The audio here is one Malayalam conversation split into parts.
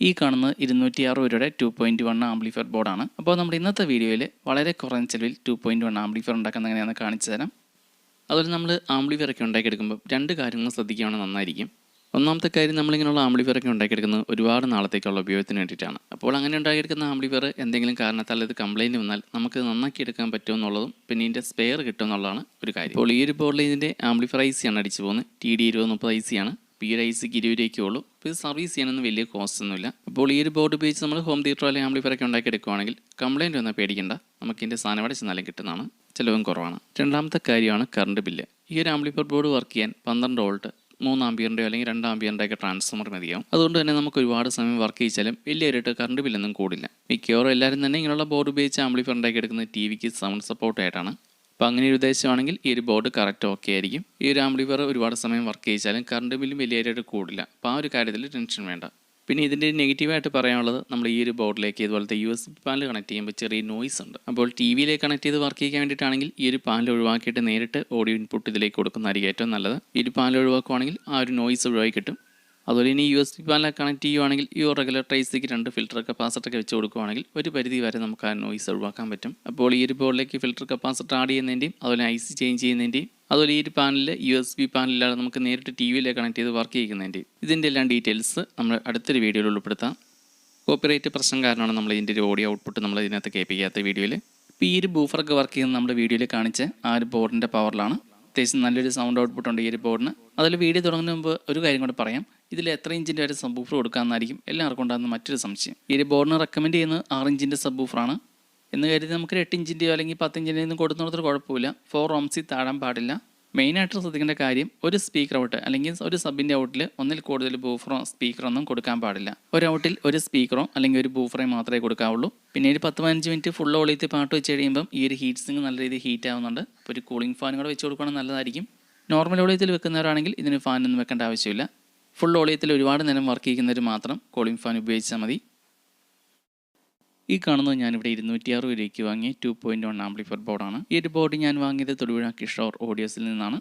ഈ കാണുന്നത് ഇരുന്നൂറ്റി അറുപത് രൂപയുടെ ടു പോയിന്റ് വൺ ആംപ്ലിഫയർ ബോർഡാണ് അപ്പോൾ നമ്മുടെ ഇന്നത്തെ വീഡിയോയിൽ വളരെ കുറഞ്ഞ ചിലവിൽ ടു പോയിന്റ് വൺ ആംപ്ലിഫയർ ഉണ്ടാക്കുന്ന എങ്ങനെയാണെന്ന് കാണിച്ചു തരാം. അതുപോലെ നമ്മൾ ആംപ്ലിഫയർ ഒക്കെ ഉണ്ടാക്കിയെടുക്കുമ്പോൾ രണ്ട് കാര്യങ്ങൾ ശ്രദ്ധിക്കുകയാണെങ്കിൽ നന്നായിരിക്കും. ഒന്നാമത്തെ കാര്യം നമ്മളിങ്ങനെയുള്ള ആംപ്ലിഫയർ ഒക്കെ ഉണ്ടാക്കിയെടുക്കുന്നത് ഒരുപാട് നാളത്തേക്കുള്ള ഉപയോഗത്തിന് വേണ്ടിയിട്ടാണ്. അപ്പോൾ അങ്ങനെ ഉണ്ടാക്കിയെടുക്കുന്ന ആംബ്ലിഫയർ എന്തെങ്കിലും കാരണത്താൽ ഇത് കംപ്ലൈന്റ് വന്നാൽ നമുക്ക് നന്നാക്കി എടുക്കാൻ പറ്റുമെന്നുള്ളതും പിന്നെ ഇതിന്റെ സ്പെയർ കിട്ടുമെന്നുള്ളതാണ് ഒരു കാര്യം. അപ്പോൾ ഈ ഒരു ബോർഡിൽ ഇതിന്റെ ആംബ്ലിഫയർ ഐ സിയാണ് അടിച്ചു പോകുന്നത്. ടി ഡി ഇരുപത് മുപ്പത് ഐ സിയാണ് ഈ ഒരു ഐ സിക്ക് ഇരുപത് ഉള്ളൂ ഇപ്പോൾ സർവീസ് ചെയ്യാനൊന്നും വലിയ കോസ്റ്റ് ഒന്നുമില്ല. അപ്പോൾ ഈ ഒരു ബോർഡ് ഉപയോഗിച്ച് നമ്മൾ ഹോം തിയേറ്റർ അല്ലെങ്കിൽ ആംപ്ലിഫയർ ഒക്കെ ഉണ്ടാക്കിയെടുക്കുകയാണെങ്കിൽ കംപ്ലയിന്റ് ഒന്നും പേടിക്കേണ്ട. നമുക്ക് ഇതിന്റെ സാധനം അവിടെ ചെന്നാലും കിട്ടുന്നതാണ്. ചിലവും കുറവാണ്. രണ്ടാമത്തെ കാര്യമാണ് കറണ്ട് ബില്ല് ഈ ഒരു ആംപ്ലിഫയർ ബോർഡ് വർക്ക് ചെയ്യാൻ പന്ത്രണ്ട് വോൾട്ട് മൂന്ന് ആംബിയറിന്റെയോ അല്ലെങ്കിൽ രണ്ട് ആംബിയറിന്റെയൊക്കെ ട്രാൻസ്ഫോമർ മതിയാവും. അതുകൊണ്ട് തന്നെ നമുക്ക് ഒരുപാട് സമയം വർക്ക് ചെയ്യിച്ചാലും വലിയൊരിട്ട് കറണ്ട് ബില്ലൊന്നും കൂടില്ല. മിക്കവാറും എല്ലാവരും തന്നെ ഇങ്ങനെയുള്ള ബോർഡ് ഉപയോഗിച്ച് ആംബ്ലിഫയർ ഉണ്ടാക്കി എടുക്കുന്ന ടി വിക്ക് സൗണ്ട് സപ്പോർട്ട് ആയിട്ടാണ്. അപ്പോൾ അങ്ങനെ ഒരു ഉദ്ദേശമാണെങ്കിൽ ഈ ഒരു ബോർഡ് കറക്റ്റ് ഓക്കെ ആയിരിക്കും. ഈ ഒരു ആംപ്ലിഫയർ ഒരുപാട് സമയം വർക്ക് ചെയ്യിച്ചാലും കറണ്ട് ബില്ലും വലിയതായിട്ട് കൂടില്ല. അപ്പോൾ ആ ഒരു കാര്യത്തിൽ ടെൻഷൻ വേണ്ട. പിന്നെ ഇതിന്റെ നെഗറ്റീവായിട്ട് പറയാനുള്ളത് നമ്മൾ ഈ ഒരു ബോർഡിലേക്ക് ഇതുപോലത്തെ യു എസ് പാനൽ കണക്ട് ചെയ്യുമ്പോൾ ചെറിയ നോയ്സ് ഉണ്ട്. അപ്പോൾ ടി വിയിലേക്ക് കണക്ട് ചെയ്ത് വർക്ക് ചെയ്യാൻ വേണ്ടിയിട്ടാണെങ്കിൽ ഈ ഒരു പാനൽ ഒഴിവാക്കിയിട്ട് നേരിട്ട് ഓഡിയോ ഇൻപുട്ട് ഇതിലേക്ക് കൊടുക്കുന്നതായിരിക്കും ഏറ്റവും നല്ലത്. ഈ ഒരു പാനൽ ഒഴിവാക്കുവാണെങ്കിൽ ആ ഒരു നോയ്സ് ഒഴിവാക്കി കിട്ടും. അതുപോലെ ഇനി U S B panel connect ചെയ്യുവാണെങ്കിൽ ഈ റെഗുലർ ട്രൈസിക്ക് രണ്ട് ഫിൽറ്റർ കപ്പാസിറ്ററൊക്കെ വെച്ച് കൊടുക്കുവാണെങ്കിൽ ഒരു പരിധി വരെ നമുക്ക് ആ നോയ്സ് ഒഴിവാക്കാൻ പറ്റും. അപ്പോൾ ഈ ഒരു ബോർഡിലേക്ക് ഫിൽറ്റർ കപ്പാസിറ്റർ ആഡ് ചെയ്യുന്നതിന്റെയും അതുപോലെ ഐ സി ചേഞ്ച് ചെയ്യുന്നതിന്റെയും അതുപോലെ ഈ ഒരു പാനലിൽ യു എസ് ബി പാനലിലാണ് നമുക്ക് നേരിട്ട് ടി വിയിലെ കണക്ട് ചെയ്ത് വർക്ക് ചെയ്യുന്നതിന്റെയും ഇതിന്റെ എല്ലാം ഡീറ്റെയിൽസ് നമ്മൾ അടുത്തൊരു വീഡിയോയിൽ ഉൾപ്പെടുത്താം. കോപ്പിറൈറ്റ് പ്രശ്നം കാരണമാണ് നമ്മൾ ഇതിന്റെ ഒരു ഓഡിയോ ഔട്ട്പുട്ട് നമ്മൾ ഇതിനകത്ത് കേൾപ്പിക്കാത്ത വീഡിയോയിൽ ഇപ്പോൾ ഈ ഒരു ബൂഫറൊക്കെ വർക്ക് ചെയ്യുന്ന നമ്മുടെ വീഡിയോയിൽ കാണിച്ച് ആ ഒരു ബോർഡിന്റെ പവറിലാണ് അത്യാവശ്യം നല്ലൊരു സൗണ്ട് ഔട്ട്പുട്ട് ഉണ്ട് ഈ ഒരു ബോർഡിന് അതിൽ വീഡിയോ തുടങ്ങുന്നതിന് മുമ്പ് ഒരു കാര്യം കൂടെ പറയാം. ഇതിൽ എത്ര ഇഞ്ചിന്റെ വരെ സബ് ബൂഫർ കൊടുക്കാമെന്നായിരിക്കും എല്ലാവർക്കും ഉണ്ടാകുന്ന മറ്റൊരു സംശയം. ഒരു ബോർഡിന് റെക്കമെൻഡ് ചെയ്യുന്നത് ആറ് ഇഞ്ചിന്റെ സബ് ബൂഫറാണ് എന്ന് കരുതി നമുക്ക് എട്ട് ഇഞ്ചിന്റെയോ അല്ലെങ്കിൽ പത്ത് ഇഞ്ചിന്റെയോ ഒന്നും കൊടുക്കുന്നിടത്തൊരു കുഴപ്പമില്ല. ഫോർ ഓംസി താഴാൻ പാടില്ല. മെയിനായിട്ട് ശ്രദ്ധിക്കേണ്ട കാര്യം ഒരു സ്പീക്കർ ഔട്ട് അല്ലെങ്കിൽ ഒരു സബിന്റെ ഔട്ടിൽ ഒന്നിൽ കൂടുതൽ ബൂഫറോ സ്പീക്കറോ ഒന്നും കൊടുക്കാൻ പാടില്ല. ഒരു ഔട്ടിൽ ഒരു സ്പീക്കറോ അല്ലെങ്കിൽ ഒരു ബൂഫറേ മാത്രമേ കൊടുക്കാവുള്ളൂ. പിന്നെ ഒരു പത്ത് പതിനഞ്ച് മിനിറ്റ് ഫുൾ ഓളിയത്തിൽ പാട്ട് വെച്ച് കഴിയുമ്പം ഈ ഒരു ഹീറ്റ് സിങ് നല്ല രീതിയിൽ ഹീറ്റ് ആവുന്നുണ്ട്. അപ്പോൾ ഒരു കൂളിംഗ് ഫാൻ കൂടെ വെച്ച് കൊടുക്കുകയാണെങ്കിൽ നല്ലതായിരിക്കും. നോർമൽ ഓളിയത്തിൽ വെക്കുന്നവരാണെങ്കിൽ ഇതിന് ഫാനൊന്നും വെക്കേണ്ട ആവശ്യമില്ല. ഫുൾ ഓളിയത്തിൽ ഒരുപാട് നേരം വർക്ക് ചെയ്യുന്നവർ മാത്രം കോളിംഗ് ഫാൻ ഉപയോഗിച്ചാൽ മതി. ഈ കാണുന്നത് ഞാനിവിടെ ഇരുന്നൂറ്റി ആറ് രൂപയ്ക്ക് വാങ്ങിയ ടു പോയിന്റ് വൺ ആംപ്ലിഫർ ബോർഡാണ് ഈ ഒരു ബോർഡ് ഞാൻ വാങ്ങിയത് തൊടുപുഴ കിഷോർ ഓഡിയോസിൽ നിന്നാണ്.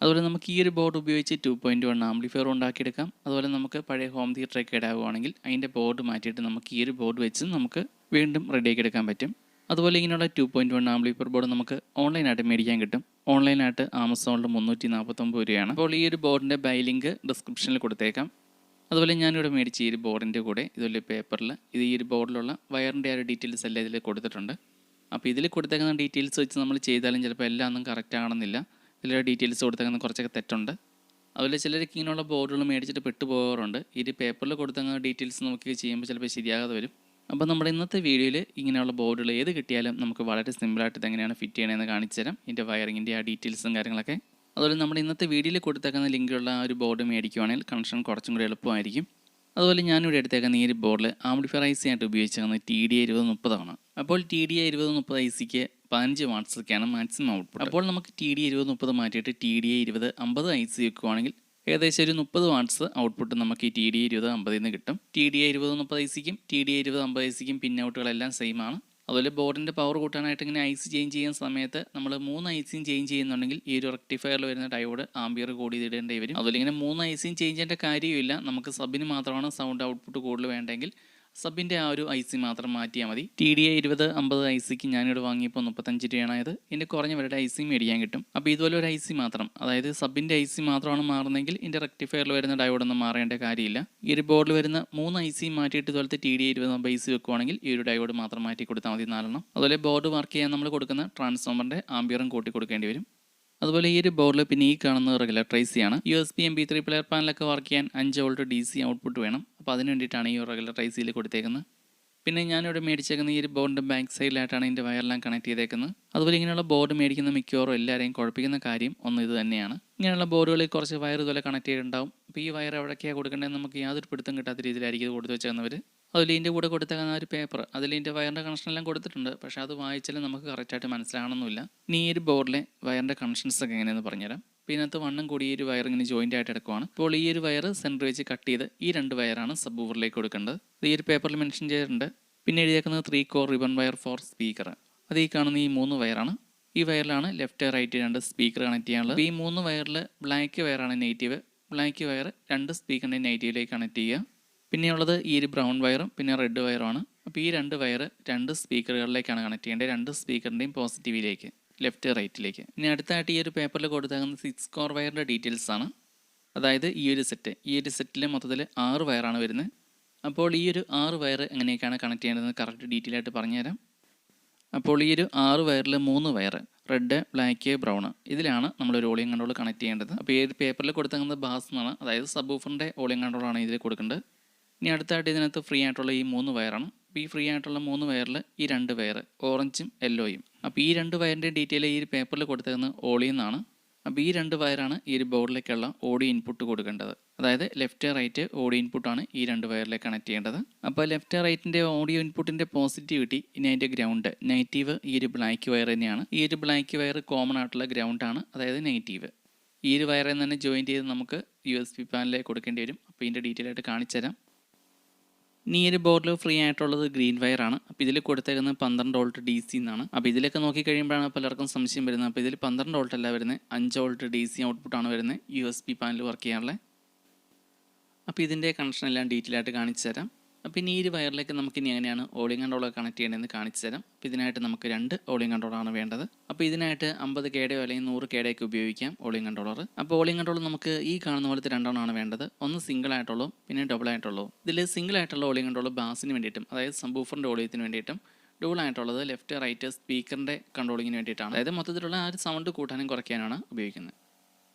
അതുപോലെ നമുക്ക് ഈ ഒരു ബോർഡ് ഉപയോഗിച്ച് ടു പോയിന്റ് വൺ ആംപ്ലിഫയർ ഉണ്ടാക്കിയെടുക്കാം. അതുപോലെ നമുക്ക് പഴയ ഹോം തിയേറ്ററൊക്കെ ഇടാവുകയാണെങ്കിൽ അതിന്റെ ബോർഡ് മാറ്റിയിട്ട് നമുക്ക് ഈ ഒരു ബോർഡ് വെച്ച് നമുക്ക് വീണ്ടും റെഡിയാക്കി എടുക്കാൻ പറ്റും. അതുപോലെ ഇങ്ങനെയുള്ള two point one amplifier board നമുക്ക് ഓൺലൈനായിട്ട് മേടിക്കാൻ കിട്ടും. ഓൺലൈനായിട്ട് ആമസോണിൽ മുന്നൂറ്റി നാൽപ്പത്തൊമ്പത് രൂപയാണ്. അപ്പോൾ ഈ ഒരു ബോർഡിന്റെ ബൈ ലിങ്ക് ഡിസ്ക്രിപ്ഷനിൽ കൊടുത്തേക്കാം. അതുപോലെ ഞാനിവിടെ മേടിച്ച ഈ ഒരു ബോർഡിന്റെ കൂടെ ഇതുപോലെ പേപ്പറിൽ ഇത് ഈ ഒരു ബോർഡിലുള്ള വയറിന്റെ ആ ഒരു ഡീറ്റെയിൽസ് എല്ലാം ഇതിൽ കൊടുത്തിട്ടുണ്ട്. അപ്പോൾ ഇതിൽ കൊടുത്തേക്കുന്ന ഡീറ്റെയിൽസ് വെച്ച് നമ്മൾ ചെയ്താലും ചിലപ്പോൾ എല്ലാം ഒന്നും കറക്റ്റ് ആണെന്നില്ല. ഇതിലെ ഡീറ്റെയിൽസ് കൊടുത്തേക്കുന്ന കുറച്ചൊക്കെ തെറ്റുണ്ട്. അതുപോലെ ചിലർക്ക് ഇങ്ങനെയുള്ള ബോർഡുകൾ മേടിച്ചിട്ട് പെട്ടു പോകാറുണ്ട് ഈ പേപ്പറിൽ കൊടുത്തേക്കുന്ന ഡീറ്റെയിൽസ് നോക്കി ചെയ്യുമ്പോൾ ചിലപ്പോൾ ശരിയാകാതെ വരും. അപ്പോൾ നമ്മുടെ ഇന്നത്തെ വീഡിയോയിൽ ഇങ്ങനെയുള്ള ബോർഡുകൾ ഏത് കിട്ടിയാലും നമുക്ക് വളരെ സിമ്പിളായിട്ട് ഇതെങ്ങനെയാണ് ഫിറ്റ് ചെയ്യണമെന്ന് കാണിച്ചു തരാം. ഇതിന്റെ വയറിങ്ങിന്റെ ആ ഡീറ്റെയിൽസും കാര്യങ്ങളൊക്കെ. അതുപോലെ നമ്മുടെ ഇന്നത്തെ വീഡിയോയിൽ കൊടുത്തേക്കുന്ന ലിങ്കുള്ള ആ ഒരു ബോർഡ് മേടിക്കുവാണെങ്കിൽ കണക്ഷൻ കുറച്ചും കൂടി എളുപ്പമായിരിക്കും. അതുപോലെ ഞാനിവിടെ എടുത്തേക്കുന്ന ഈ ഒരു ബോർഡിൽ ആംപ്ലിഫയർ ആയിട്ട് ഉപയോഗിച്ചിരിക്കുന്നത് ടി ഡി ഇരുപത് മുപ്പതാണ്. അപ്പോൾ ടി ഡി ഇരുപത് മുപ്പത് ഐ സിക്ക് പതിനഞ്ച് വാട്ട്സൊക്കെയാണ് മാക്സിമം ഔട്ട്പുട്ട്. അപ്പോൾ നമുക്ക് ടി ഡി ഇരുപത് മുപ്പത് മാറ്റിയിട്ട് ടി ഡി ഇരുപത് അമ്പത് ഐ സി വെക്കുവാണെങ്കിൽ ഏകദേശം ഒരു മുപ്പത് വാട്ട്സ് ഔട്ട്പുട്ട് നമുക്ക് ഈ ടി ഡി ഇരുപത് അമ്പതിൽ നിന്ന് കിട്ടും. ടി ഡി ഇരുപത് മുപ്പത് ഐ സിക്കും ടി ഡി ഇരുപത് അമ്പത് ഐ സിക്കും പിൻ ഔട്ടുകളെല്ലാം സെയിം ആണ്. അതുപോലെ ബോർഡിന്റെ പവർ കൂട്ടാനായിട്ട് ഇങ്ങനെ ഐസ് ചേഞ്ച് ചെയ്യുന്ന സമയത്ത് നമ്മൾ മൂന്ന് ഐസിയും ചേഞ്ച് ചെയ്യുന്നുണ്ടെങ്കിൽ ഈ ഒരു റെക്ടിഫയറിൽ വരുന്ന ഡയോഡ് ആംബിയർ കൂടി ഇടേണ്ടി വരും. അതുപോലെ ഇങ്ങനെ മൂന്ന് ഐസിയും ചേഞ്ച് ചെയ്യേണ്ട കാര്യമില്ല നമുക്ക് സബിന് മാത്രമാണ് സൗണ്ട് ഔട്ട്പുട്ട് കൂടുതൽ വേണ്ടെങ്കിൽ സബിന്റെ ആ ഒരു ഐ സി മാത്രം മാറ്റിയാൽ മതി. ടി ഡി എ ഇരുപത് അമ്പത് ഐ സിക്ക് ഞാനിവിടെ വാങ്ങിയപ്പോൾ മുപ്പത്തഞ്ച് രൂപയാണ് ആയത്. എന്റെ കുറഞ്ഞ വരുടെ ഐ സി മേടിക്കാൻ കിട്ടും. അപ്പോൾ ഇതുപോലെ ഒരു ഐ സി മാത്രം. അതായത് സബിന്റെ ഐ സി മാത്രമാണ് മാറുന്നതെങ്കിൽ എന്റെ റെക്ടിഫയറിൽ വരുന്ന ഡയോഡൊന്നും മാറേണ്ട കാര്യമില്ല. ഈ ഒരു ബോർഡിൽ വരുന്ന മൂന്ന് ഐ സി മാറ്റിയിട്ട് ഇതുപോലത്തെ ടി ഡി ഇരുപത് അമ്പത് ഐ സി വെക്കുവാണെങ്കിൽ ഈ ഒരു ഡയോഡ് മാത്രം മാറ്റി കൊടുത്താൽ മതി നാലെണ്ണം. അതുപോലെ ബോർഡ് വർക്ക് ചെയ്യാൻ നമ്മൾ കൊടുക്കുന്ന ട്രാൻസ്ഫോമറിന്റെ ആംബിയറും കൂട്ടി കൊടുക്കേണ്ടി വരും. അതുപോലെ ഈ ഒരു ബോർഡിൽ പിന്നെ ഈ കാണുന്നത് റെഗുലർ ട്രൈസി ആണ്. U S P M P three player പാനലൊക്കെ work ചെയ്യാൻ അഞ്ച് വോൾട്ട് ഡി സി ഔട്ട്പുട്ട് വേണം. അപ്പോൾ അതിന് വേണ്ടിയിട്ടാണ് ഈ റെഗുലർ കൊടുത്തേക്കുന്നത്. പിന്നെ ഞാനിവിടെ മേടിച്ചേക്കുന്ന ഈ ഒരു ബോർഡിന്റെ ബാക്ക് സൈഡിലായിട്ടാണ് ഇതിന്റെ വയറെല്ലാം കണക്ട് ചെയ്തേക്കുന്നത്. അതുപോലെ ഇങ്ങനെയുള്ള ബോർഡ് മേടിക്കുന്ന മിക്കവാറും എല്ലാവരെയും കുഴപ്പിക്കുന്ന കാര്യം ഒന്ന് ഇത് തന്നെയാണ്. ഇങ്ങനെയുള്ള ബോർഡുകളിൽ കുറച്ച് വയർ ഇതുപോലെ കണക്ട് ചെയ്തിട്ടുണ്ടാവും. അപ്പോൾ ഈ വയർ എവിടേക്കാണ് കൊടുക്കേണ്ടത് നമുക്ക് യാതൊരു പിടുത്തം കിട്ടാത്ത രീതിയിലായിരിക്കും ഇത് കൊടുത്തു വെച്ചേക്കുന്നവർ അതിൽ ഇതിന്റെ കൂടെ കൊടുത്തേക്കുന്ന ഒരു പേപ്പർ അതിലിന്റെ വയറിന്റെ കണക്ഷൻ എല്ലാം കൊടുത്തിട്ടുണ്ട്. പക്ഷേ അത് വായിച്ചാലും നമുക്ക് കറക്റ്റായിട്ട് മനസ്സിലാകണമെന്നില്ല. ഇനി ഈ ഒരു ബോർഡിലെ വയറിന്റെ കണക്ഷൻസ് ഒക്കെ എങ്ങനെയെന്ന് പറഞ്ഞുതരാം. പിന്നെ ഇതിനകത്ത് വണ്ണം കൂടി ഈ ഒരു വയർ ഇങ്ങനെ ജോയിന്റ് ആയിട്ട് എടുക്കുവാണ്. അപ്പോൾ ഈ ഒരു വയർ സെന്റർ വെച്ച് കട്ട് ചെയ്ത് ഈ രണ്ട് വയറാണ് സബ് ഊവറിലേക്ക് കൊടുക്കേണ്ടത്. ഈ ഒരു പേപ്പറിൽ മെൻഷൻ ചെയ്തിട്ടുണ്ട്. പിന്നെ എഴുതിയേക്കുന്നത് three core ribbon wire four speaker അത് ഈ കാണുന്ന ഈ മൂന്ന് വയറാണ് ഈ വയറിലാണ് ലെഫ്റ്റ് റൈറ്റ് രണ്ട് സ്പീക്കർ കണക്ട് ചെയ്യാനുള്ളത്. ഈ മൂന്ന് വയറിൽ ബ്ലാക്ക് വയറാണ് നെഗറ്റീവ് ബ്ലാക്ക് വയർ രണ്ട് സ്പീക്കറിന്റെ നെഗറ്റീവിലേക്ക് കണക്ട് ചെയ്യുക. പിന്നെയുള്ളത് ഈ ഒരു ബ്രൗൺ വയറും പിന്നെ റെഡ് വയറുമാണ്. അപ്പോൾ ഈ രണ്ട് വയർ രണ്ട് സ്പീക്കറുകളിലേക്കാണ് കണക്ട് ചെയ്യേണ്ടത്. രണ്ട് സ്പീക്കറിന്റെയും പോസിറ്റീവിലേക്ക് ലെഫ്റ്റ് റൈറ്റിലേക്ക്. ഇനി അടുത്തായിട്ട് ഈ ഒരു പേപ്പറിൽ കൊടുത്തേക്കുന്ന സിക്സ് കോർ വയറിന്റെ ഡീറ്റെയിൽസ് ആണ്. അതായത് ഈ ഒരു സെറ്റ്. ഈ ഒരു സെറ്റിൽ മൊത്തത്തിൽ ആറ് വയറാണ് വരുന്നത്. അപ്പോൾ ഈ ഒരു ആറ് വയർ എങ്ങനെയൊക്കെയാണ് കണക്ട് ചെയ്യേണ്ടതെന്ന് കറക്റ്റ് ഡീറ്റെയിൽ ആയിട്ട് പറഞ്ഞുതരാം. അപ്പോൾ ഈ ഒരു ആറ് വയറിൽ മൂന്ന് വയർ റെഡ് ബ്ലാക്ക് ബ്രൗൺ ഇതിലാണ് നമ്മൾ ഒരു ഓളിയം കൺട്രോൾ കണക്ട് ചെയ്യേണ്ടത്. അപ്പോൾ ഈ പേപ്പറിൽ കൊടുത്തേക്കുന്നത് ബാസ് എന്നാണ്. അതായത് സബ് ഓഫറിന്റെ ഓളിയം കൺട്രോളാണ് ഇതിൽ കൊടുക്കേണ്ടത്. ഇനി അടുത്തായിട്ട് ഇതിനകത്ത് ഫ്രീ ആയിട്ടുള്ള ഈ മൂന്ന് വയറാണ്. അപ്പോൾ ഈ ഫ്രീ ആയിട്ടുള്ള മൂന്ന് വയറിൽ ഈ രണ്ട് വയർ ഓറഞ്ചും യെല്ലോയും അപ്പോൾ ഈ രണ്ട് വയറിന്റെ ഡീറ്റെയിൽ ഈ പേപ്പറിൽ കൊടുത്തേക്കുന്നത് ഓളി എന്നാണ്. അപ്പോൾ ഈ രണ്ട് വയറാണ് ഈ ഒരു ബോർഡിലേക്കുള്ള ഓഡി ഇൻപുട്ട് കൊടുക്കേണ്ടത്. അതായത് ലെഫ്റ്റ് റൈറ്റ് ഓഡിയോ ഇൻപുട്ടാണ് ഈ രണ്ട് വയറിലേക്ക് കണക്ട് ചെയ്യേണ്ടത്. അപ്പോൾ ലെഫ്റ്റ് റൈറ്റിന്റെ ഓഡിയോ ഇൻപുട്ടിന്റെ പോസിറ്റിവിറ്റി ഇനി അതിന്റെ ഗ്രൗണ്ട് നെഗറ്റീവ് ഈ ഒരു ബ്ലാക്ക് വയർ തന്നെയാണ്. ഈ ഒരു ബ്ലാക്ക് വയർ കോമൺ ആയിട്ടുള്ള ഗ്രൗണ്ടാണ് അതായത് നെഗറ്റീവ് ഈ ഒരു വയറിൽ തന്നെ ജോയിൻ ചെയ്ത് നമുക്ക് യു എസ് പി പാനലിലേക്ക് കൊടുക്കേണ്ടി വരും. അപ്പോൾ ഇതിന്റെ ഡീറ്റെയിൽ ആയിട്ട് കാണിച്ചു ഈ ഒരു ബോർഡിൽ ഫ്രീ ആയിട്ടുള്ളത് ഗ്രീൻ വയർ ആണ്. അപ്പോൾ ഇതിൽ കൊടുത്തേക്കുന്നത് പന്ത്രണ്ട് വോൾട്ട് ഡി സി എന്നാണ്. അപ്പോൾ ഇതിലൊക്കെ നോക്കി കഴിയുമ്പോഴാണ് പലർക്കും സംശയം വരുന്നത്. അപ്പോൾ ഇതിൽ പന്ത്രണ്ട് വോൾട്ട് അല്ല വരുന്നത്. അഞ്ച് വോൾട്ട് ഡി സി ഔട്ട്പുട്ടാണ് വരുന്നത്. U S P panel work ചെയ്യാനുള്ളത് അപ്പോൾ ഇതിന്റെ കണക്ഷൻ എല്ലാം ഡീറ്റെയിൽ ആയിട്ട് കാണിച്ചു തരാം. അപ്പോൾ ഇനി ഈ ഒരു വയറിലേക്ക് നമുക്ക് ഇനി എങ്ങനെയാണ് ഓളിംഗ് കൺട്രോളർ കണക്ട് ചെയ്യേണ്ടതെന്ന് കാണിച്ചു തരാം. അപ്പോൾ ഇതിനായിട്ട് നമുക്ക് രണ്ട് ഓളിംഗ് കൺട്രോളാണ് വേണ്ടത്. അപ്പോൾ ഇതിനായിട്ട് അമ്പത് കേടയോ അല്ലെങ്കിൽ നൂറ് കേടയൊക്കെ ഉപയോഗിക്കാം ഓളിംഗ് കൺട്രോളർ അപ്പോൾ ഓളിംഗ് കൺട്രോൾ നമുക്ക് ഈ കാണുന്ന പോലത്തെ രണ്ടെണ്ണമാണ് വേണ്ടത്. ഒന്ന് സിംഗിൾ ആയിട്ടുള്ളൂ പിന്നെ ഡബിൾ ആയിട്ടുള്ളൂ ഇതിൽ സിംഗിൾ ആയിട്ടുള്ള ഓളിംഗ് കൺട്രോൾ ബാസിന് വേണ്ടിയിട്ടും അതായത് സംബൂഫറിന്റെ ഓളിയത്തിന് വേണ്ടിയിട്ടും ഡബിൾ ആയിട്ടുള്ളത് ലെഫ്റ്റ് റൈറ്റ് സ്പീക്കറിന്റെ കൺട്രോളിങ്ങിന് വേണ്ടിയിട്ടാണ്. അതായത് മൊത്തത്തിലുള്ള ആ ഒരു സൗണ്ട് കൂട്ടാനും കുറയ്ക്കാനാണ് ഉപയോഗിക്കുന്നത്.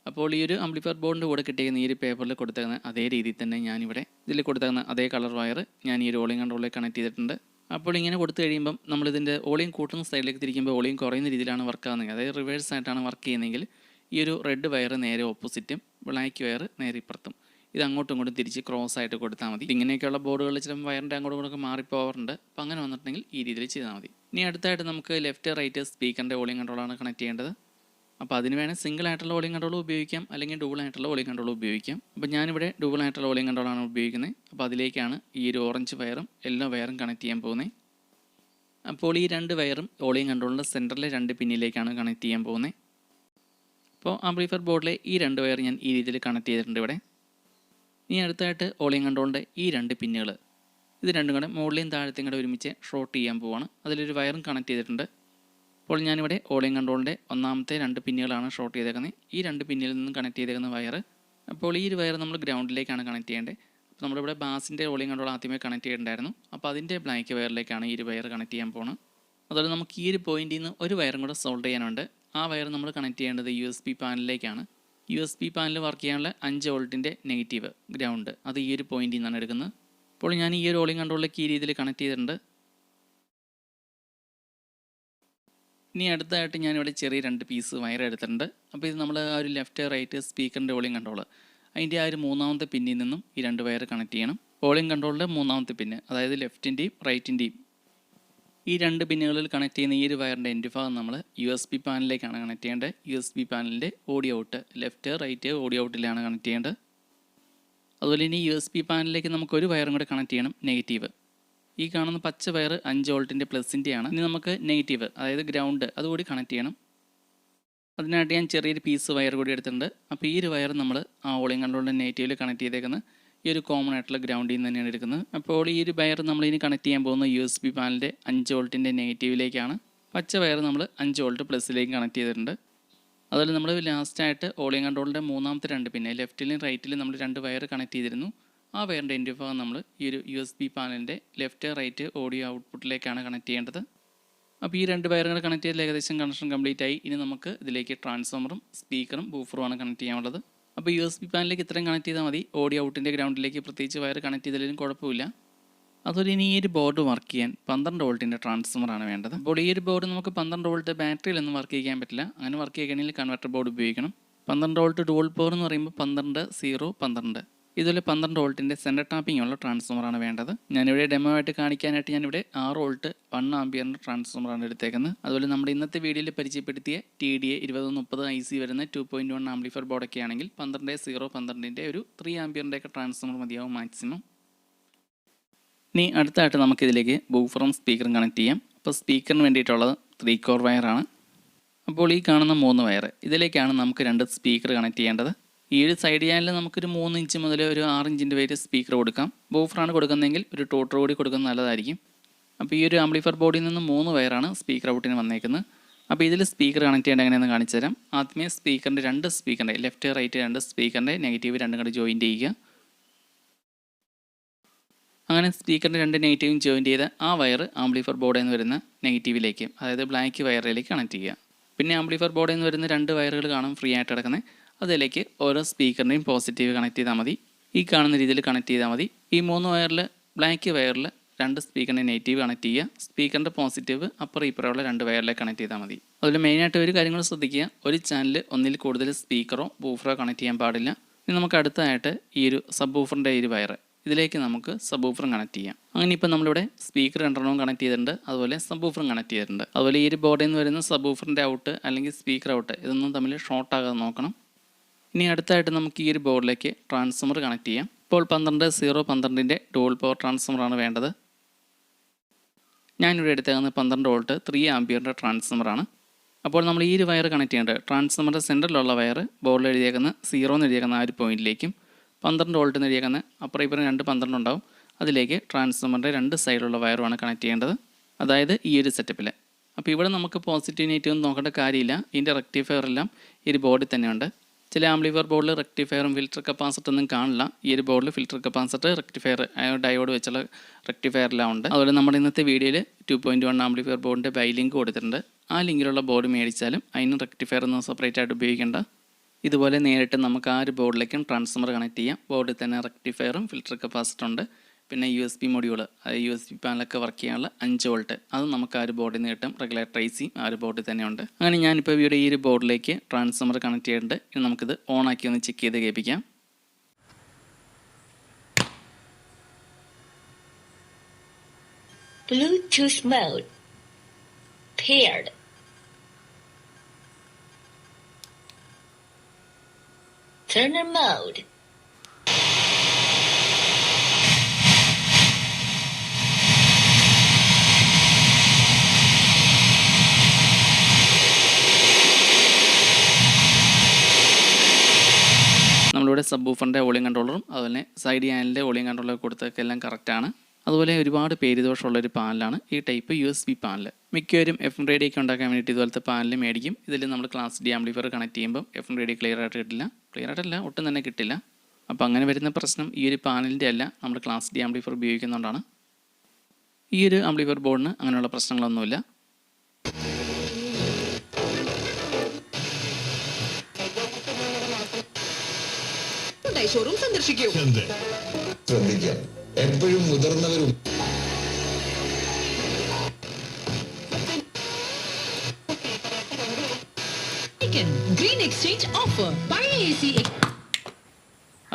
അപ്പോൾ ഈ ഒരു ആംപ്ലിഫയർ ബോർഡിന്റെ കൂടെ കിട്ടിയിരിക്കുന്ന ഈ ഒരു പേപ്പറിൽ കൊടുത്തേക്കുന്ന അതേ രീതിയിൽ തന്നെ ഞാനിവിടെ ഇതിൽ കൊടുത്തേക്കുന്ന അതേ കളർ വയർ ഞാൻ ഈ ഒരു ഓളിയും കൺട്രോളിൽ കണക്ട് ചെയ്തിട്ടുണ്ട്. അപ്പോൾ ഇങ്ങനെ കൊടുത്തു കഴിയുമ്പം നമ്മളിതിന്റെ ഓളിയും കൂട്ടുന്ന സൈഡിലേക്ക് തിരിക്കുമ്പോൾ ഓളിയും കുറയുന്ന രീതിയിലാണ് വർക്ക് ആകുന്നത് അതായത് റിവേഴ്സ് ആയിട്ടാണ് വർക്ക് ചെയ്യുന്നതെങ്കിൽ ഈ ഒരു റെഡ് വയർ നേരെ ഓപ്പോസിറ്റും ബ്ലാക്ക് വയർ നേരെ ഇപ്പുറത്തും. ഇത് അങ്ങോട്ടും ഇങ്ങോട്ടും തിരിച്ച് ക്രോസ് ആയിട്ട് കൊടുത്താൽ മതി. ഇങ്ങനെയൊക്കെയുള്ള ബോർഡുകളിൽ ചിലപ്പോൾ വയറിന്റെ അങ്ങോട്ടും ഇങ്ങോട്ടും മാറിപ്പോവാറുണ്ട് അപ്പോൾ അങ്ങനെ വന്നിട്ടുണ്ടെങ്കിൽ ഈ രീതിയിൽ ചെയ്താൽ മതി. ഇനി അടുത്തായിട്ട് നമുക്ക് ലെഫ്റ്റ് റൈറ്റ് സ്പീക്കറിന്റെ ഓളിയും കൺട്രോളാണ് കണക്ട് ചെയ്യേണ്ടത്. അപ്പോൾ അതിന് വേണേൽ സിംഗിൾ ആയിട്ടുള്ള വോളിയം കൺട്രോൾ ഉപയോഗിക്കാം അല്ലെങ്കിൽ ഡബിൾ ആയിട്ടുള്ള വോളിയം കൺട്രോൾ ഉപയോഗിക്കാം. അപ്പോൾ ഞാനിവിടെ ഡബിൾ ആയിട്ടുള്ള വോളിയം കൺട്രോളാണ് ഉപയോഗിക്കുന്നത്. അപ്പോൾ അതിലേക്കാണ് ഈ ഒരു ഓറഞ്ച് വയറും യെല്ലോ വയറും കണക്ട് ചെയ്യാൻ പോകുന്നത്. അപ്പോൾ ഈ രണ്ട് വയറും വോളിയം കൺട്രോളിന്റെ സെന്ററിലെ രണ്ട് പിന്നിലേക്കാണ് കണക്ട് ചെയ്യാൻ പോകുന്നത്. അപ്പോൾ ആംപ്ലിഫയർ ബോർഡിലെ ഈ രണ്ട് വയർ ഞാൻ ഈ രീതിയിൽ കണക്ട് ചെയ്തിട്ടുണ്ട് ഇവിടെ. ഇനി അടുത്തായിട്ട് ഓളിയും കൺട്രോളിന്റെ ഈ രണ്ട് പിന്നുകൾ ഇത് രണ്ടും കൂടെ മുകളിലെയും താഴത്തെയും കൂടെ ഒരുമിച്ച് ഷോർട്ട് ചെയ്യാൻ പോവാണ്. അതിലൊരു വയറും കണക്ട് ചെയ്തിട്ടുണ്ട്. അപ്പോൾ ഞാനിവിടെ ഓളിയം കൺട്രോളിന്റെ ഒന്നാമത്തെ രണ്ട് പിന്നുകളാണ് ഷോർട്ട് ചെയ്തേക്കുന്നത്. ഈ രണ്ട് പിന്നിൽ നിന്നും കണക്ട് ചെയ്തേക്കുന്ന വയർ അപ്പോൾ ഈ ഒരു വയർ നമ്മൾ ഗ്രൗണ്ടിലേക്കാണ് കണക്ട് ചെയ്യേണ്ടത്. അപ്പോൾ നമ്മളിവിടെ ബാസിന്റെ ഓളിയം കൺട്രോൾ ആദ്യമേ കണക്ട് ചെയ്തിട്ടുണ്ടായിരുന്നു അപ്പോൾ അതിന്റെ ബ്ലാക്ക് വയറിലേക്കാണ് ഈ ഒരു വയർ കണക്ട് ചെയ്യാൻ പോകുന്നത് അതുപോലെ നമുക്ക് ഈ ഒരു പോയിന്റിൽ നിന്ന് ഒരു വയറും കൂടെ സോൾവ് ചെയ്യാനുണ്ട്. ആ വയർ നമ്മൾ കണക്ട് ചെയ്യേണ്ടത് U S P പാനലിലേക്കാണ് U S P panel work ചെയ്യാനുള്ള അഞ്ച് വോൾട്ടിന്റെ നെഗറ്റീവ് ഗ്രൗണ്ട് അത് ഈ ഒരു പോയിന്റിൽ നിന്നാണ് എടുക്കുന്നത്. അപ്പോൾ ഞാൻ ഈ ഒരു ഓളിയം കൺട്രോളിലേക്ക് ഈ രീതിയിൽ കണക്ട് ചെയ്തിട്ടുണ്ട്. ഇനി അടുത്തായിട്ട് ഞാനിവിടെ ചെറിയ രണ്ട് പീസ് വയർ എടുത്തിട്ടുണ്ട്. അപ്പോൾ ഇത് നമ്മൾ ആ ഒരു ലെഫ്റ്റ് റൈറ്റ് സ്പീക്കറിന്റെ വോളിയം കൺട്രോൾ അതിന്റെ ആ ഒരു മൂന്നാമത്തെ പിന്നിൽ നിന്നും ഈ രണ്ട് വയർ കണക്ട് ചെയ്യണം. വോളിയം കൺട്രോളിന്റെ മൂന്നാമത്തെ പിന്ന് അതായത് ലെഫ്റ്റിന്റെയും റൈറ്റിന്റെയും ഈ രണ്ട് പിന്നുകളിൽ കണക്ട് ചെയ്യുന്ന ഈ ഒരു വയറിന്റെ എന്റെ ഭാഗം നമ്മൾ യു എസ് ബി പാനലിലേക്കാണ് കണക്ട് ചെയ്യേണ്ടത്. U S B പാനലിന്റെ audio out left right audio ഔട്ടിലാണ് connect ചെയ്യേണ്ടത്. അതുപോലെ ഇനി യു എസ് ബി പാനലിലേക്ക് നമുക്കൊരു വയറും കൂടെ കണക്ട് ചെയ്യണം നെഗറ്റീവ് ഈ കാണുന്ന പച്ച വയർ അഞ്ച് വോൾട്ടിന്റെ പ്ലസിന്റെയാണ് ഇനി നമുക്ക് നെഗറ്റീവ് അതായത് ഗ്രൗണ്ട് അതുകൂടി കണക്ട് ചെയ്യണം. അതിനായിട്ട് ഞാൻ ചെറിയൊരു പീസ് വയർ കൂടി എടുത്തിട്ടുണ്ട്. അപ്പോൾ ഈ ഒരു വയർ നമ്മൾ ആ ഓളിയും കണ്ടുള്ള നെഗറ്റീവിൽ കണക്ട് ചെയ്തേക്കുന്നത് ഈ ഒരു കോമൺ ആയിട്ടുള്ള ഗ്രൗണ്ടിൽ നിന്ന് തന്നെയാണ് എടുക്കുന്നത്. അപ്പോൾ ഈ ഒരു വയർ നമ്മൾ ഇനി കണക്ട് ചെയ്യാൻ പോകുന്ന യു എസ് ബി പാനലിന്റെ അഞ്ച് വോൾട്ടിന്റെ നെഗറ്റീവിലേക്കാണ് പച്ച വയർ നമ്മൾ അഞ്ച് വോൾട്ട് പ്ലസ്സിലേക്ക് കണക്ട് ചെയ്തിട്ടുണ്ട്. അതുപോലെ നമ്മൾ ലാസ്റ്റായിട്ട് ഓളിയം കൺട്രോളിന്റെ മൂന്നാമത്തെ രണ്ട് പിന്നെ ലെഫ്റ്റിലും റൈറ്റിലും നമ്മൾ രണ്ട് വയർ കണക്ട് ചെയ്തിരുന്നു. ആ വയറിന്റെ എന്റെ ഭാഗം നമ്മൾ ഈ ഒരു യു എസ് ബി പാനലിന്റെ ലെഫ്റ്റ് റൈറ്റ് ഓഡിയോ ഔട്ട്പുട്ടിലേക്കാണ് കണക്ട് ചെയ്യേണ്ടത്. അപ്പോൾ ഈ രണ്ട് വയറുകൾ കണക്ട് ചെയ്ത് ഏകദേശം കണക്ഷൻ കംപ്ലീറ്റ് ആയി. ഇനി നമുക്ക് ഇതിലേക്ക് ട്രാൻസ്ഫോമറും സ്പീക്കറും ബൂഫറുമാണ് കണക്ട് ചെയ്യാനുള്ളത് അപ്പോൾ യു എസ് ബി പാനലിലേക്ക് ഇത്രയും കണക്ട് ചെയ്താൽ മതി. ഓഡിയോ ഔട്ടിന്റെ ഗ്രൗണ്ടിലേക്ക് പ്രത്യേകിച്ച് വയർ കണക്ട് ചെയ്തതിലും കുഴപ്പമില്ല. അതുപോലെ ഇനി ഈ ഒരു ബോർഡ് വർക്ക് ചെയ്യാൻ പന്ത്രണ്ട് വോൾട്ടിന്റെ ട്രാൻസ്ഫോമറാണ് വേണ്ടത്. അപ്പോൾ ഈ ഒരു ബോർഡ് നമുക്ക് പന്ത്രണ്ട് വോൾട്ട് ബാറ്ററിയിലൊന്നും വർക്ക് ചെയ്യാൻ പറ്റില്ല. അങ്ങനെ വർക്ക് ചെയ്യണമെങ്കിൽ കൺവെർട്ടർ ബോർഡ് ഉപയോഗിക്കണം. പന്ത്രണ്ട് വോൾട്ട് ഡുവൽ പവർ എന്ന് പറയുമ്പോൾ പന്ത്രണ്ട് സീറോ പന്ത്രണ്ട്. ഇതുപോലെ പന്ത്രണ്ട് വോൾട്ടിന്റെ സെന്റർ ടാപ്പിംഗ് ഉള്ള ട്രാൻസ്ഫോമറാണ് വേണ്ടത്. ഞാനിവിടെ ഡെമോ ആയിട്ട് കാണിക്കാനായിട്ട് ഞാനിവിടെ ആറ് വോൾട്ട് വൺ ആംബിയറിന്റെ ട്രാൻസ്ഫോമറാണ് എടുത്തേക്കുന്നത്. അതുപോലെ നമ്മുടെ ഇന്നത്തെ വീഡിയോയിൽ പരിചയപ്പെടുത്തിയ ടി ഡി എ ഇരുപത് മുപ്പത് ഐ സി വരുന്ന ടു പോയിന്റ് വൺ ആംബ്ലിഫർ ബോർഡൊക്കെ ആണെങ്കിൽ പന്ത്രണ്ട് സീറോ പന്ത്രണ്ടിന്റെ ഒരു ത്രീ ആംബിയറിന്റെ ഒക്കെ ട്രാൻസ്ഫോമർ മതിയാവും മാക്സിമം ഇനി അടുത്തായിട്ട് നമുക്കിതിലേക്ക് ബൂഫറും സ്പീക്കറും കണക്ട് ചെയ്യാം. അപ്പോൾ സ്പീക്കറിന് വേണ്ടിയിട്ടുള്ളത് ത്രീ കോർ വയറാണ് അപ്പോൾ ഈ കാണുന്ന മൂന്ന് വയർ ഇതിലേക്കാണ് നമുക്ക് രണ്ട് സ്പീക്കർ കണക്ട് ചെയ്യേണ്ടത്. ഈ ഒരു സൈഡ് ചാനലിൽ നമുക്കൊരു മൂന്ന് ഇഞ്ച് മുതൽ ഒരു ആറ് ഇഞ്ചിന്റെ വരെ സ്പീക്കർ കൊടുക്കാം. ബൂഫറാണ് കൊടുക്കുന്നതെങ്കിൽ ഒരു ടോട്ടർ കൂടി കൊടുക്കുന്നത് നല്ലതായിരിക്കും. അപ്പോൾ ഈ ഒരു ആംപ്ലിഫയർ ബോർഡിൽ നിന്ന് മൂന്ന് വയറാണ് സ്പീക്കർ ഔട്ടിന് വന്നേക്കുന്നത്. അപ്പോൾ ഇതിൽ സ്പീക്കർ കണക്ട് ചെയ്യേണ്ട എങ്ങനെയെന്ന് കാണിച്ചു തരാം. ആദ്യമേ സ്പീക്കറിന്റെ രണ്ട് സ്പീക്കറിന്റെ ലെഫ്റ്റ് റൈറ്റ് രണ്ട് സ്പീക്കറിന്റെ നെഗറ്റീവ് രണ്ടും കൂടി ജോയിൻ ചെയ്യുക. അങ്ങനെ സ്പീക്കറിന്റെ രണ്ട് നെഗറ്റീവും ജോയിൻ ചെയ്ത ആ വയർ ആംപ്ലിഫയർ ബോർഡിൽ നിന്ന് വരുന്ന നെഗറ്റീവിലേക്ക് അതായത് ബ്ലാക്ക് വയറിലേക്ക് കണക്ട് ചെയ്യുക. പിന്നെ ആംപ്ലിഫയർ ബോർഡിൽ നിന്ന് വരുന്ന രണ്ട് വയറുകൾ കാണും ഫ്രീ ആയിട്ട് കിടക്കുന്നത് അതിലേക്ക് ഓരോ സ്പീക്കറിനെയും പോസിറ്റീവ് കണക്ട് ചെയ്താൽ മതി. ഈ കാണുന്ന രീതിയിൽ കണക്ട് ചെയ്താൽ മതി. ഈ മൂന്ന് വയറിൽ ബ്ലാക്ക് വയറിൽ രണ്ട് സ്പീക്കറിനെ നെഗറ്റീവ് കണക്ട് ചെയ്യുക. സ്പീക്കറിന്റെ പോസിറ്റീവ് അപ്പുറം ഇപ്പുറമുള്ള രണ്ട് വയറിലേക്ക് കണക്ട് ചെയ്താൽ മതി. അതിൽ മെയിനായിട്ട് ഒരു കാര്യങ്ങൾ ശ്രദ്ധിക്കുക. ഒരു ചാനൽ ഒന്നിൽ കൂടുതൽ സ്പീക്കറോ ബൂഫറോ കണക്ട് ചെയ്യാൻ പാടില്ല. ഇനി നമുക്ക് അടുത്തതായിട്ട് ഈ ഒരു സബ് ബൂഫറിന്റെ ഈ ഒരു വയർ ഇതിലേക്ക് നമുക്ക് സബ് ബൂഫറും കണക്ട് ചെയ്യാം. അങ്ങനെ ഇപ്പോൾ നമ്മളിവിടെ സ്പീക്കർ രണ്ടെണ്ണവും കണക്ട് ചെയ്തിട്ടുണ്ട്. അതുപോലെ സബ് ബൂഫറും കണക്ട് ചെയ്തിട്ടുണ്ട്. അതുപോലെ ഈ ഒരു ബോർഡിൽ നിന്ന് വരുന്ന സബ് ബൂഫറിന്റെ ഔട്ട് അല്ലെങ്കിൽ സ്പീക്കർ ഔട്ട് ഇതൊന്നും തമ്മിൽ ഷോർട്ട് ആകാതെ നോക്കണം. ഇനി അടുത്തായിട്ട് നമുക്ക് ഈ ഒരു ബോർഡിലേക്ക് ട്രാൻസ്ഫോമർ കണക്ട് ചെയ്യാം. ഇപ്പോൾ പന്ത്രണ്ട് സീറോ പന്ത്രണ്ടിന്റെ ഡോൾ പവർ ട്രാൻസ്ഫോമറാണ് വേണ്ടത്. ഞാനിവിടെ എടുത്തേക്കുന്നത് പന്ത്രണ്ട് വോൾട്ട് ത്രീ ആംബിയറിന്റെ ട്രാൻസ്ഫോമറാണ് അപ്പോൾ നമ്മൾ ഈ ഒരു വയർ കണക്ട് ചെയ്യേണ്ടത് ട്രാൻസ്ഫോമറിന്റെ സെന്ററിലുള്ള വയർ ബോർഡിൽ എഴുതിയേക്കുന്ന സീറോ എന്ന് എഴുതിയേക്കുന്ന ആ ഒരു പോയിന്റിലേക്കും പന്ത്രണ്ട് വോൾട്ട് എന്ന് എഴുതിയേക്കുന്ന അപ്പുറം ഇപ്പുറം രണ്ട് പന്ത്രണ്ട് ഉണ്ടാവും. അതിലേക്ക് ട്രാൻസ്ഫോമറിന്റെ രണ്ട് സൈഡിലുള്ള വയറുമാണ് കണക്ട് ചെയ്യേണ്ടത്. അതായത് ഈ ഒരു സെറ്റപ്പിൽ അപ്പോൾ ഇവിടെ നമുക്ക് പോസിറ്റീവ് നെഗറ്റീവ് നോക്കേണ്ട കാര്യമില്ല. ഇതിന്റെ റെക്ടിഫയർ എല്ലാം ഈ ഒരു ബോർഡിൽ തന്നെയുണ്ട് ചില ആംബ്ലിവർ ബോർഡിൽ റെക്ടിഫയറും ഫിൽറ്റർ കപ്പാസിറ്റർ ഒന്നും കാണില്ല. ഈ ഒരു ബോർഡിൽ ഫിൽറ്റർ കപ്പാസിറ്റർ റെക്ടിഫയർ ഡയോഡ് വെച്ചുള്ള റെക്ടിഫയറിലാണ് ഉണ്ട്. അതുപോലെ നമ്മുടെ ഇന്നത്തെ വീഡിയോയിൽ ടു പോയിന്റ് വൺ ആംബ്ലിഫയർ ബോർഡിന്റെ ബൈ ലിങ്ക് കൊടുത്തിട്ടുണ്ട്. ആ ലിങ്കിലുള്ള ബോർഡ് മേടിച്ചാലും അതിന് റെക്ടിഫയർ ഒന്നും സെപ്പറേറ്റ് ആയിട്ട് ഉപയോഗിക്കേണ്ട. ഇതുപോലെ നേരിട്ട് നമുക്ക് ആ ഒരു ബോർഡിലേക്കും ട്രാൻസ്ഫോമർ കണക്ട് ചെയ്യാം. ബോർഡിൽ തന്നെ റെക്ടിഫയറും ഫിൽറ്റർ കപ്പാസിറ്റർ ഉണ്ട്. പിന്നെ യു എസ് പി മൊഡ്യൂൾ അതായത് യു എസ് പി പാനലൊക്കെ വർക്ക് ചെയ്യാനുള്ള അഞ്ച് വോൾട്ട് അത് നമുക്ക് ആ ഒരു ബോർഡിൽ നിന്ന് കിട്ടും ഐ സി ആ ഒരു ബോർഡിൽ തന്നെ ഉണ്ട് അങ്ങനെ ഞാനിപ്പോൾ ഇവിടെ ഈ ഒരു ബോർഡിലേക്ക് ട്രാൻസ്ഫോമർ കണക്ട് ചെയ്തിട്ടുണ്ട് ഇനി നമുക്കിത് ഓൺ ആക്കി ഒന്ന് ചെക്ക് ചെയ്ത് കേൾപ്പിക്കാം. Turner mode. നമ്മളിവിടെ സബ് ബൂഫറിന്റെ വോളിയം കൺട്രോളറും അതുപോലെ സൈഡ് ചാനലിന്റെ വോളിയം കൺട്രോളർ കൊടുത്തൊക്കെ എല്ലാം കറക്റ്റാണ് അതുപോലെ ഒരുപാട് പേര് ദോഷമുള്ള ഒരു പാനലാണ് ഈ type U S B panel മിക്കവരും എഫ് എം റേഡിയോ ഒക്കെ ഉണ്ടാക്കാൻ വേണ്ടിയിട്ട് ഇതുപോലത്തെ പാനൽ മേടിക്കും. ഇതിൽ നമ്മൾ ക്ലാസ് ഡി ആംപ്ലിഫയർ കണക്ട് ചെയ്യുമ്പോൾ എഫ് എം റേഡിയോ ക്ലിയർ ആയിട്ട് കിട്ടില്ല. ക്ലിയർ ആയിട്ടല്ല ഒട്ടും തന്നെ കിട്ടില്ല. അപ്പോൾ അങ്ങനെ വരുന്ന പ്രശ്നം ഈ ഒരു പാനലിന്റെ അല്ല നമ്മൾ ക്ലാസ് ഡി ആംപ്ലിഫയർ ഉപയോഗിക്കുന്നതുകൊണ്ടാണ് ഈ ഒരു ആംപ്ലിഫയർ ബോർഡിന് അങ്ങനെയുള്ള പ്രശ്നങ്ങളൊന്നുമില്ല. ഷോറൂം സന്ദർശിക്കൂ. ശ്രദ്ധിക്കാം. എപ്പോഴും മുതിർന്നവരും ഗ്രീൻ എക്സ്ചേഞ്ച് ഓഫർ പഴയ എ സി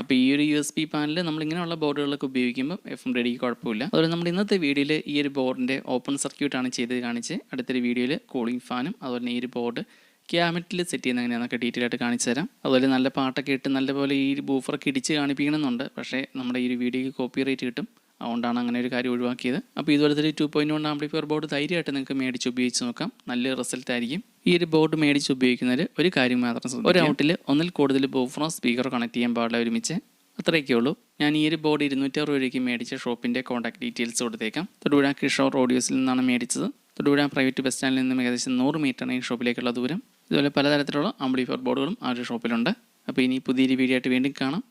അപ്പോൾ ഈ ഒരു യു എസ് പി പാനൽ നമ്മൾ ഇങ്ങനെയുള്ള ബോർഡുകളൊക്കെ ഉപയോഗിക്കുമ്പോൾ എഫ് എം റെഡിക്ക് കുഴപ്പമില്ല. അതുപോലെ നമ്മൾ ഇന്നത്തെ വീഡിയോയിൽ ഈ ഒരു ബോർഡിന്റെ ഓപ്പൺ സർക്യൂട്ടാണ് ചെയ്ത് കാണിച്ച് അടുത്തൊരു വീഡിയോയിൽ കൂളിംഗ് ഫാനും അതുപോലെ തന്നെ ഈ ഒരു ബോർഡ് ക്യാമറ്റിൽ സെറ്റ് ചെയ്യുന്ന എങ്ങനെയാണെന്നൊക്കെ ഡീറ്റെയിൽ ആയിട്ട് കാണിച്ചു തരാം. അതുപോലെ നല്ല പാട്ടൊക്കെ ഇട്ട് നല്ലപോലെ ഈ ബൂഫറൊക്കെ ഇടിച്ച് കാണിപ്പിക്കണമെന്നുണ്ട്. പക്ഷേ നമ്മുടെ ഈ ഒരു വീഡിയോയ്ക്ക് കോപ്പി റേറ്റ് കിട്ടും. അതുകൊണ്ടാണ് അങ്ങനെ ഒരു കാര്യം ഒഴിവാക്കിയത്. അപ്പോൾ ഇതുപോലത്തെ ഒരു two point one amplifier board ധൈര്യമായിട്ട് നിങ്ങൾക്ക് മേടിച്ച് ഉപയോഗിച്ച് നോക്കാം. നല്ല റിസൾട്ട് ആയിരിക്കും. ഈ ഒരു ബോർഡ് മേടിച്ച് ഉപയോഗിക്കുന്നതിൽ ഒരു കാര്യം മാത്രം ഒരു ഔട്ടിൽ ഒന്നിൽ കൂടുതൽ ബൂഫറോ സ്പീക്കറോ കണക്ട് ചെയ്യാൻ പാടില്ല ഒരുമിച്ച്. അത്രയൊക്കെ ഉള്ളൂ. ഞാൻ ഈ ഒരു ബോർഡ് ഇരുന്നൂറ്ററുപത് രൂപയ്ക്ക് മേടിച്ച ഷോപ്പിന്റെ കോൺടാക്ട് ഡീറ്റെയിൽസ് കൊടുത്തേക്കാം. തൊടുപുഴ കിഷോർ ഓഡിയോസിൽ നിന്നാണ് മേടിച്ചത്. തൊടുപുഴ പ്രൈവറ്റ് ബസ് സ്റ്റാൻഡിൽ നിന്നും ഏകദേശം നൂറ് മീറ്ററാണ് ഈ ഷോപ്പിലേക്കുള്ള ദൂരം. ഇതുപോലെ പലതരത്തിലുള്ള ആംപ്ലിഫയർ ബോർഡുകളും ആ ഒരു ഷോപ്പിലുണ്ട് അപ്പോൾ ഇനി പുതിയൊരു വീഡിയോ ആയിട്ട് വീണ്ടും കാണാം.